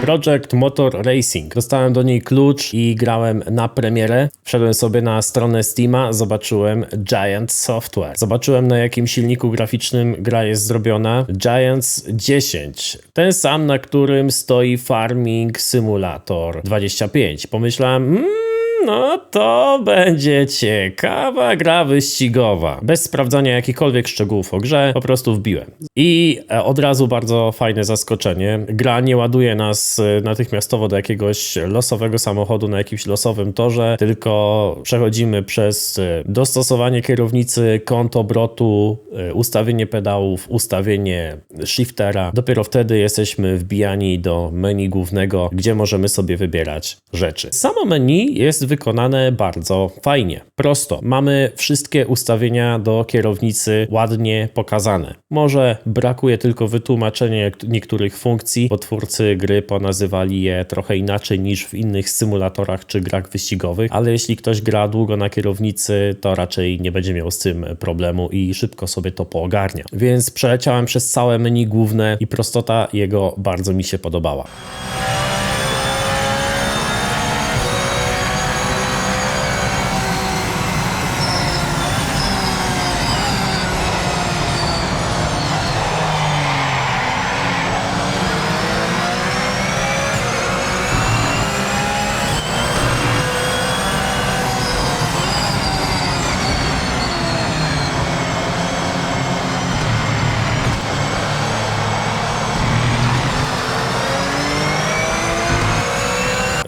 Project Motor Racing. Dostałem do niej klucz i grałem na premierę. Wszedłem sobie na stronę Steama, zobaczyłem Giant Software. Zobaczyłem na jakim silniku graficznym gra jest zrobiona. Giants 10. Ten sam, na którym stoi Farming Simulator 25. Pomyślałem, hmm, no to będzie ciekawa gra wyścigowa. Bez sprawdzania jakichkolwiek szczegółów o grze, po prostu wbiłem. I e, od razu bardzo fajne zaskoczenie. Gra nie ładuje nas e, natychmiastowo do jakiegoś losowego samochodu na jakimś losowym torze, tylko przechodzimy przez e, dostosowanie kierownicy, kąt obrotu, ustawienie pedałów, ustawienie shiftera. Dopiero wtedy jesteśmy wbijani do menu głównego, gdzie możemy sobie wybierać rzeczy. Samo menu jest wykonane bardzo fajnie, prosto. Mamy wszystkie ustawienia do kierownicy ładnie pokazane. Może brakuje tylko wytłumaczenia niektórych funkcji, bo twórcy gry ponazywali je trochę inaczej niż w innych symulatorach czy grach wyścigowych, ale jeśli ktoś gra długo na kierownicy, to raczej nie będzie miał z tym problemu i szybko sobie to poogarnia. Więc przeleciałem przez całe menu główne i prostota jego bardzo mi się podobała.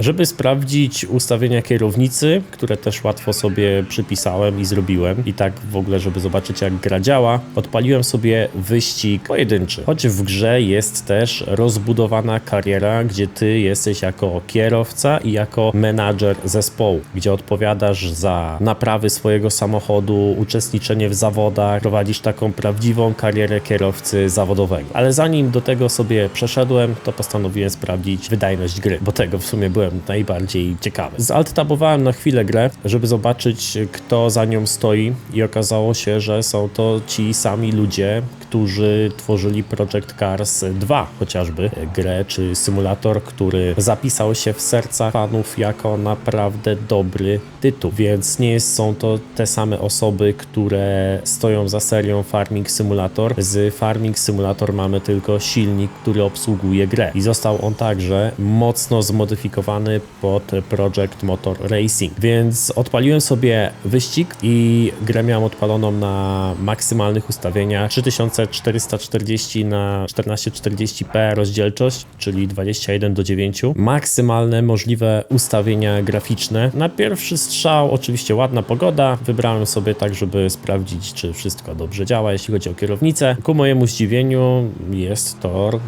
Żeby sprawdzić ustawienia kierownicy, które też łatwo sobie przypisałem i zrobiłem, i tak w ogóle, żeby zobaczyć jak gra działa, odpaliłem sobie wyścig pojedynczy. Choć w grze jest też rozbudowana kariera, gdzie ty jesteś jako kierowca i jako menadżer zespołu, gdzie odpowiadasz za naprawy swojego samochodu, uczestniczenie w zawodach, prowadzisz taką prawdziwą karierę kierowcy zawodowego. Ale zanim do tego sobie przeszedłem, to postanowiłem sprawdzić wydajność gry, bo tego w sumie byłem najbardziej ciekawy. Zaltabowałem na chwilę grę, żeby zobaczyć, kto za nią stoi, i okazało się, że są to ci sami ludzie, którzy tworzyli Project Cars 2 chociażby, grę czy symulator, który zapisał się w sercach fanów jako naprawdę dobry tytuł, więc nie są to te same osoby, które stoją za serią Farming Simulator. Z Farming Simulator mamy tylko silnik, który obsługuje grę i został on także mocno zmodyfikowany pod Project Motor Racing, więc odpaliłem sobie wyścig i grę miałem odpaloną na maksymalnych ustawieniach 3440 na 1440p rozdzielczość, czyli 21 do 9. Maksymalne możliwe ustawienia graficzne. Na pierwszy strzał oczywiście ładna pogoda. Wybrałem sobie tak, żeby sprawdzić, czy wszystko dobrze działa, jeśli chodzi o kierownicę. Ku mojemu zdziwieniu jest tor y,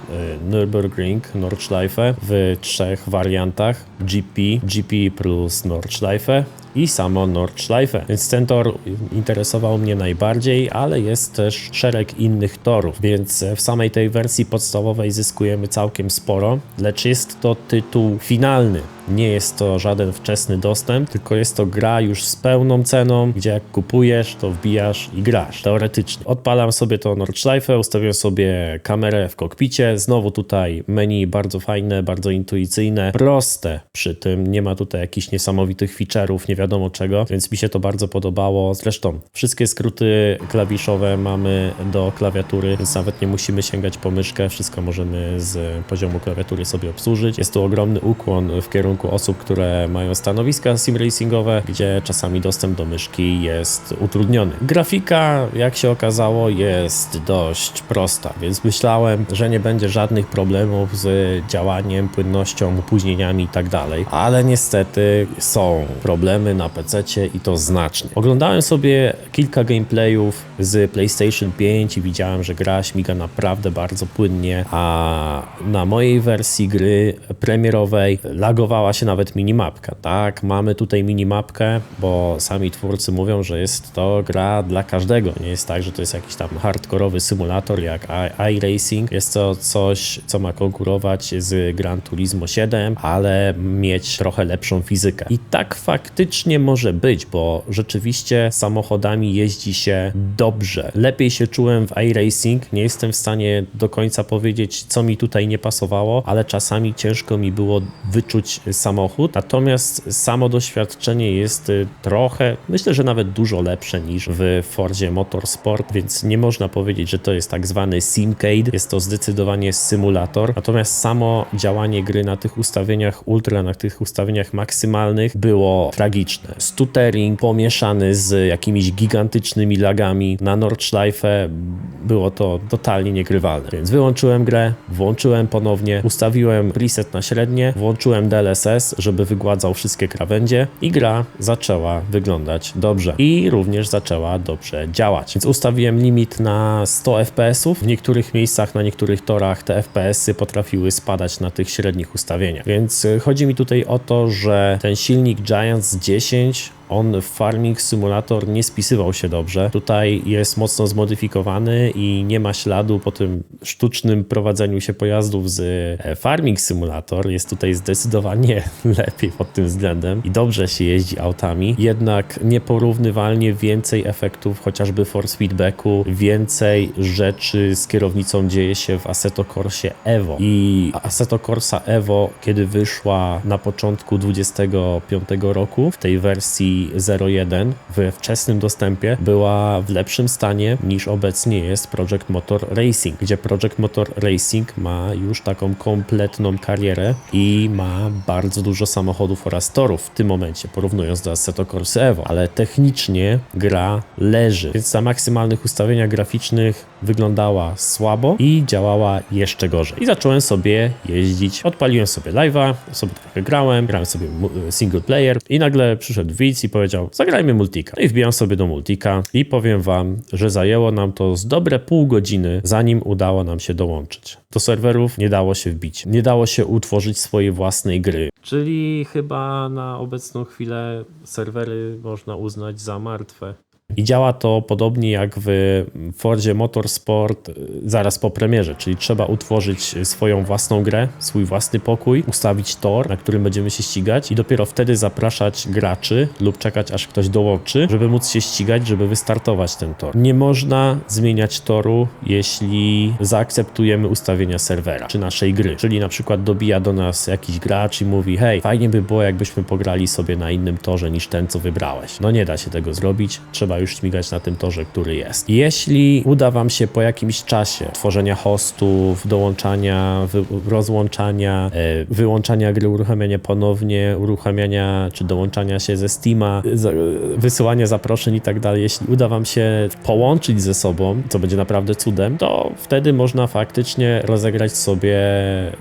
Nürburgring Nordschleife w trzech wariantach. GP, GP plus Nordschleife i samo Nordschleife. Więc ten tor interesował mnie najbardziej, ale jest też szereg innych torów, więc w samej tej wersji podstawowej zyskujemy całkiem sporo, lecz jest to tytuł finalny. Nie jest to żaden wczesny dostęp, tylko jest to gra już z pełną ceną, gdzie jak kupujesz, to wbijasz i grasz, teoretycznie. Odpalam sobie to Nordschleife, ustawiam sobie kamerę w kokpicie, znowu tutaj menu bardzo fajne, bardzo intuicyjne, proste przy tym, nie ma tutaj jakichś niesamowitych feature'ów, nie wiadomo czego, więc mi się to bardzo podobało. Zresztą wszystkie skróty klawiszowe mamy do klawiatury, więc nawet nie musimy sięgać po myszkę, wszystko możemy z poziomu klawiatury sobie obsłużyć. Jest tu ogromny ukłon w kierunku osób, które mają stanowiska simracingowe, gdzie czasami dostęp do myszki jest utrudniony. Grafika, jak się okazało, jest dość prosta, więc myślałem, że nie będzie żadnych problemów z działaniem, płynnością, opóźnieniami i tak ale niestety są problemy na PC i to znacznie. Oglądałem sobie kilka gameplayów z PlayStation 5 i widziałem, że gra śmiga naprawdę bardzo płynnie, a na mojej wersji gry premierowej lagowała spodobała się nawet minimapka. Tak, mamy tutaj minimapkę, bo sami twórcy mówią, że jest to gra dla każdego. Nie jest tak, że to jest jakiś tam hardkorowy symulator jak iRacing. Jest to coś, co ma konkurować z Gran Turismo 7, ale mieć trochę lepszą fizykę. I tak faktycznie może być, bo rzeczywiście samochodami jeździ się dobrze. Lepiej się czułem w iRacing. Nie jestem w stanie do końca powiedzieć, co mi tutaj nie pasowało, ale czasami ciężko mi było wyczuć samochód. Natomiast samo doświadczenie jest y, trochę, myślę, że nawet dużo lepsze niż w Fordzie Motorsport, więc nie można powiedzieć, że to jest tak zwany simcade. Jest to zdecydowanie symulator. Natomiast samo działanie gry na tych ustawieniach ultra, na tych ustawieniach maksymalnych było tragiczne. Stuttering pomieszany z jakimiś gigantycznymi lagami na Nordschleife było to totalnie niegrywalne. Więc wyłączyłem grę, włączyłem ponownie, ustawiłem preset na średnie, włączyłem DLSS, żeby wygładzał wszystkie krawędzie i gra zaczęła wyglądać dobrze. I również zaczęła dobrze działać. Więc ustawiłem limit na 100 fps. W niektórych miejscach, na niektórych torach te FPS-y potrafiły spadać na tych średnich ustawieniach. Więc y, chodzi mi tutaj o to, że ten silnik Giants 10 on w Farming Simulator nie spisywał się dobrze. Tutaj jest mocno zmodyfikowany i nie ma śladu po tym sztucznym prowadzeniu się pojazdów z e, Farming Simulator. Jest tutaj zdecydowanie lepiej pod tym względem i dobrze się jeździ autami. Jednak nieporównywalnie więcej efektów, chociażby force feedbacku, więcej rzeczy z kierownicą dzieje się w Assetto Corsie Evo. I Assetto Corsa Evo, kiedy wyszła na początku 25 roku w tej wersji 01 we wczesnym dostępie była w lepszym stanie niż obecnie jest Project Motor Racing, gdzie Project Motor Racing ma już taką kompletną karierę i ma bardzo dużo samochodów oraz torów w tym momencie, porównując do Assetto Corsa Evo, ale technicznie gra leży, więc na maksymalnych ustawieniach graficznych wyglądała słabo i działała jeszcze gorzej. I zacząłem sobie jeździć, odpaliłem sobie live'a, sobie trochę grałem, grałem sobie single player i nagle przyszedł widz i powiedział, zagrajmy multika. No i wbijam sobie do multika i powiem wam, że zajęło nam to z dobre pół godziny, zanim udało nam się dołączyć. Do serwerów nie dało się wbić, nie dało się utworzyć swojej własnej gry. Czyli chyba na obecną chwilę serwery można uznać za martwe. I działa to podobnie jak w Fordzie Motorsport y, zaraz po premierze, czyli trzeba utworzyć swoją własną grę, swój własny pokój, ustawić tor, na którym będziemy się ścigać i dopiero wtedy zapraszać graczy lub czekać aż ktoś dołączy, żeby móc się ścigać, żeby wystartować ten tor. Nie można zmieniać toru, jeśli zaakceptujemy ustawienia serwera czy naszej gry. Czyli na przykład dobija do nas jakiś gracz i mówi: Hej, fajnie by było, jakbyśmy pograli sobie na innym torze niż ten, co wybrałeś. No nie da się tego zrobić, trzeba śmigać na tym torze, który jest. Jeśli uda Wam się po jakimś czasie tworzenia hostów, dołączania, rozłączania, e, wyłączania gry, uruchamiania ponownie, uruchamiania czy dołączania się ze Steama, za, wysyłania zaproszeń i tak dalej, jeśli uda Wam się połączyć ze sobą, co będzie naprawdę cudem, to wtedy można faktycznie rozegrać sobie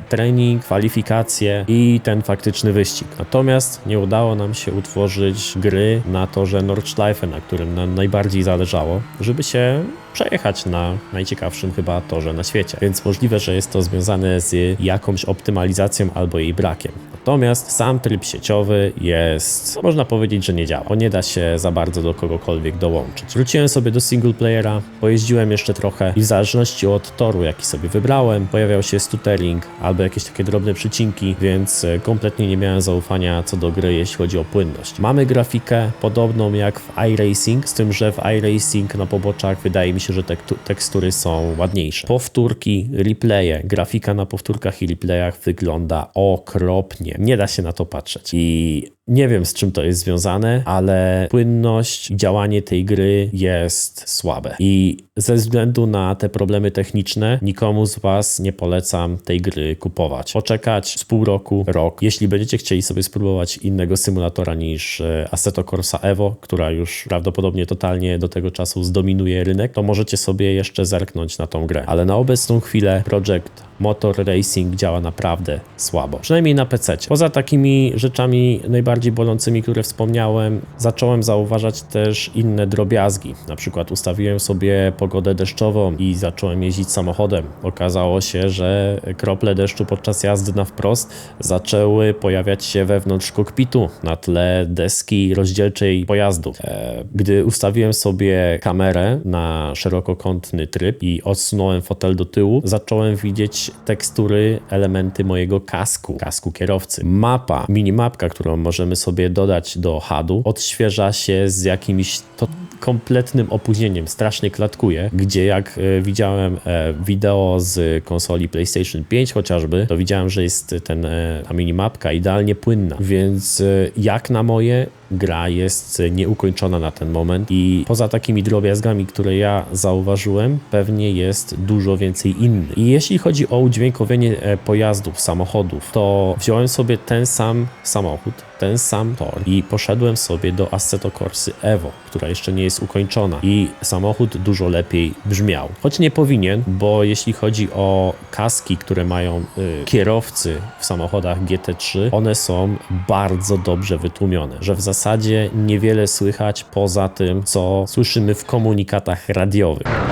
trening, kwalifikacje i ten faktyczny wyścig. Natomiast nie udało nam się utworzyć gry na torze Nordschleife, na którym nam najbardziej zależało, żeby się przejechać na najciekawszym chyba torze na świecie. Więc możliwe, że jest to związane z jakąś optymalizacją albo jej brakiem. Natomiast sam tryb sieciowy jest, można powiedzieć, że nie działa, nie da się za bardzo do kogokolwiek dołączyć. Wróciłem sobie do single playera, pojeździłem jeszcze trochę i w zależności od toru, jaki sobie wybrałem, pojawiał się stuttering albo jakieś takie drobne przycinki, więc e, kompletnie nie miałem zaufania co do gry, jeśli chodzi o płynność. Mamy grafikę podobną jak w iRacing, z tym, że w iRacing na poboczach wydaje mi się, że tekstury są ładniejsze. Powtórki, replaye, grafika na powtórkach i replayach wygląda okropnie. Nie da się na to patrzeć. I nie wiem z czym to jest związane, ale płynność i działanie tej gry jest słabe. I ze względu na te problemy techniczne, nikomu z Was nie polecam tej gry kupować. Poczekać z pół roku, rok. Jeśli będziecie chcieli sobie spróbować innego symulatora niż e, Assetto Corsa Evo, która już prawdopodobnie totalnie do tego czasu zdominuje rynek, to możecie sobie jeszcze zerknąć na tą grę. Ale na obecną chwilę Project Motor Racing działa naprawdę słabo. Przynajmniej na PC. Poza takimi rzeczami najbardziej najbardziej bolącymi, które wspomniałem, zacząłem zauważać też inne drobiazgi. Na przykład ustawiłem sobie pogodę deszczową i zacząłem jeździć samochodem. Okazało się, że krople deszczu podczas jazdy na wprost zaczęły pojawiać się wewnątrz kokpitu na tle deski rozdzielczej pojazdu. E, Gdy ustawiłem sobie kamerę na szerokokątny tryb i odsunąłem fotel do tyłu, zacząłem widzieć tekstury, elementy mojego kasku, kasku kierowcy. Mapa, minimapka, którą możemy sobie dodać do HUD-u, odświeża się z jakimś to kompletnym opóźnieniem, strasznie klatkuje, gdzie jak e, widziałem e, wideo z konsoli PlayStation 5 chociażby, to widziałem, że jest ten, e, ta minimapka idealnie płynna, więc jak na moje gra jest nieukończona na ten moment i poza takimi drobiazgami, które ja zauważyłem, pewnie jest dużo więcej innych. I jeśli chodzi o udźwiękowienie pojazdów, samochodów, to wziąłem sobie ten sam samochód, ten sam tor i poszedłem sobie do Assetto Corsy Evo, która jeszcze nie jest ukończona i samochód dużo lepiej brzmiał. Choć nie powinien, bo jeśli chodzi o kaski, które mają y, kierowcy w samochodach GT3, one są bardzo dobrze wytłumione, że w zasadzie niewiele słychać poza tym, co słyszymy w komunikatach radiowych.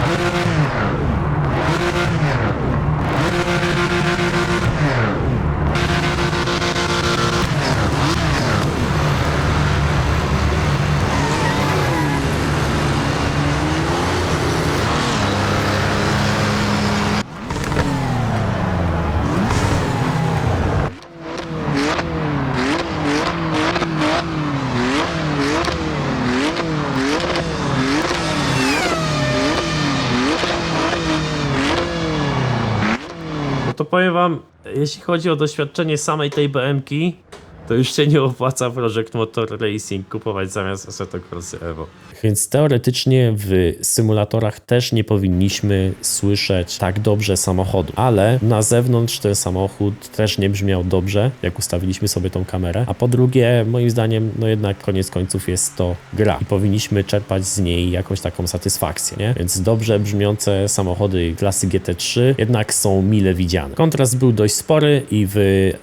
Powiem wam, jeśli chodzi o doświadczenie samej tej BM-ki, to już się nie opłaca Project Motor Racing kupować zamiast Assetto Corsy Evo. Więc teoretycznie w symulatorach też nie powinniśmy słyszeć tak dobrze samochodu, ale na zewnątrz ten samochód też nie brzmiał dobrze, jak ustawiliśmy sobie tą kamerę, a po drugie, moim zdaniem, no jednak koniec końców jest to gra i powinniśmy czerpać z niej jakąś taką satysfakcję, nie? Więc dobrze brzmiące samochody klasy GT3 jednak są mile widziane. Kontrast był dość spory i w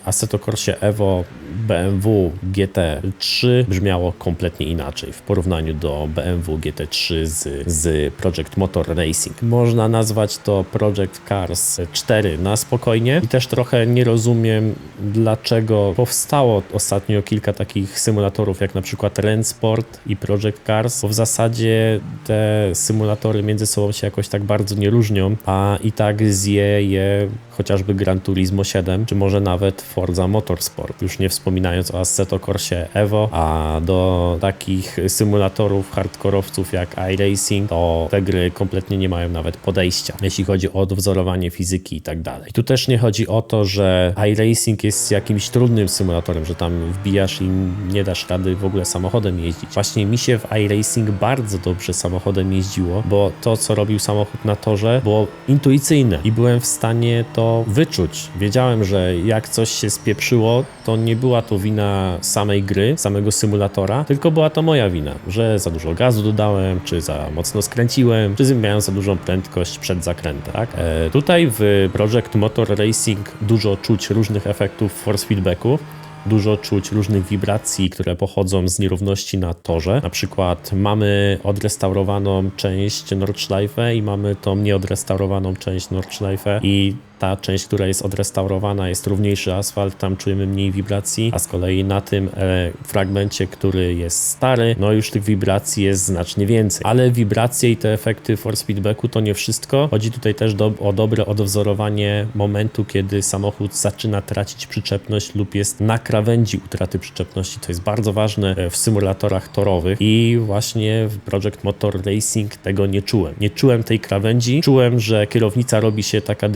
Assetto Corsie Evo BMW GT3 brzmiało kompletnie inaczej w porównaniu do BMW GT3 z, z Project Motor Racing. Można nazwać to Project Cars 4 na spokojnie i też trochę nie rozumiem, dlaczego powstało ostatnio kilka takich symulatorów, jak na przykład Rensport i Project Cars, bo w zasadzie te symulatory między sobą się jakoś tak bardzo nie różnią, a i tak zje je chociażby Gran Turismo 7, czy może nawet Forza Motorsport, już nie wspominając o Assetto Corsie Evo, a do takich symulatorów hardkorowców jak iRacing, to te gry kompletnie nie mają nawet podejścia, jeśli chodzi o odwzorowanie fizyki i tak dalej. Tu też nie chodzi o to, że iRacing jest jakimś trudnym symulatorem, że tam wbijasz i nie dasz rady w ogóle samochodem jeździć. Właśnie mi się w iRacing bardzo dobrze samochodem jeździło, bo to, co robił samochód na torze, było intuicyjne i byłem w stanie to wyczuć. Wiedziałem, że jak coś się spieprzyło, to nie była to wina samej gry, samego symulatora, tylko była to moja wina, że za dużo gazu dodałem, czy za mocno skręciłem, czy miałem za dużą prędkość przed zakrętem. Tak? E, tutaj w Project Motor Racing dużo czuć różnych efektów force feedbacku. Dużo czuć różnych wibracji, które pochodzą z nierówności na torze. Na przykład mamy odrestaurowaną część Nordschleife i mamy tą nieodrestaurowaną część Nordschleife i ta część, która jest odrestaurowana, jest równiejszy asfalt, tam czujemy mniej wibracji, a z kolei na tym e, fragmencie, który jest stary, no już tych wibracji jest znacznie więcej. Ale wibracje i te efekty force feedbacku to nie wszystko. Chodzi tutaj też do, o dobre odwzorowanie momentu, kiedy samochód zaczyna tracić przyczepność lub jest na krawędzi utraty przyczepności. To jest bardzo ważne e, w symulatorach torowych i właśnie w Project Motor Racing tego nie czułem. Nie czułem tej krawędzi, czułem, że kierownica robi się taka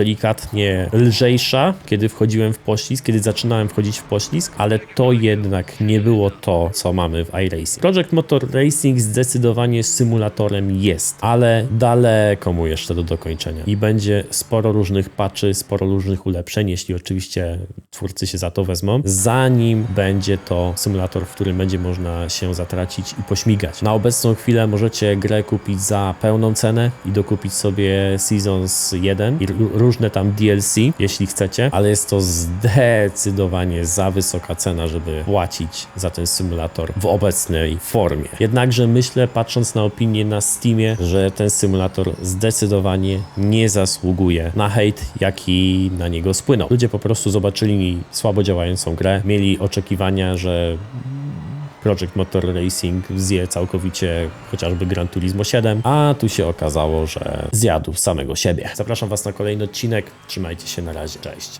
lżejsza, kiedy wchodziłem w poślizg, kiedy zaczynałem wchodzić w poślizg, ale to jednak nie było to, co mamy w iRacing. Project Motor Racing zdecydowanie symulatorem jest, ale daleko mu jeszcze do dokończenia i będzie sporo różnych patchy, sporo różnych ulepszeń, jeśli oczywiście twórcy się za to wezmą, zanim będzie to symulator, w którym będzie można się zatracić i pośmigać. Na obecną chwilę możecie grę kupić za pełną cenę i dokupić sobie Seasons 1 i różne tam DLC, jeśli chcecie, ale jest to zdecydowanie za wysoka cena, żeby płacić za ten symulator w obecnej formie. Jednakże myślę, patrząc na opinię na Steamie, że ten symulator zdecydowanie nie zasługuje na hejt, jaki na niego spłynął. Ludzie po prostu zobaczyli słabo działającą grę, mieli oczekiwania, że Project Motor Racing zje całkowicie chociażby Gran Turismo 7, a tu się okazało, że zjadł samego siebie. Zapraszam Was na kolejny odcinek. Trzymajcie się na razie. Cześć.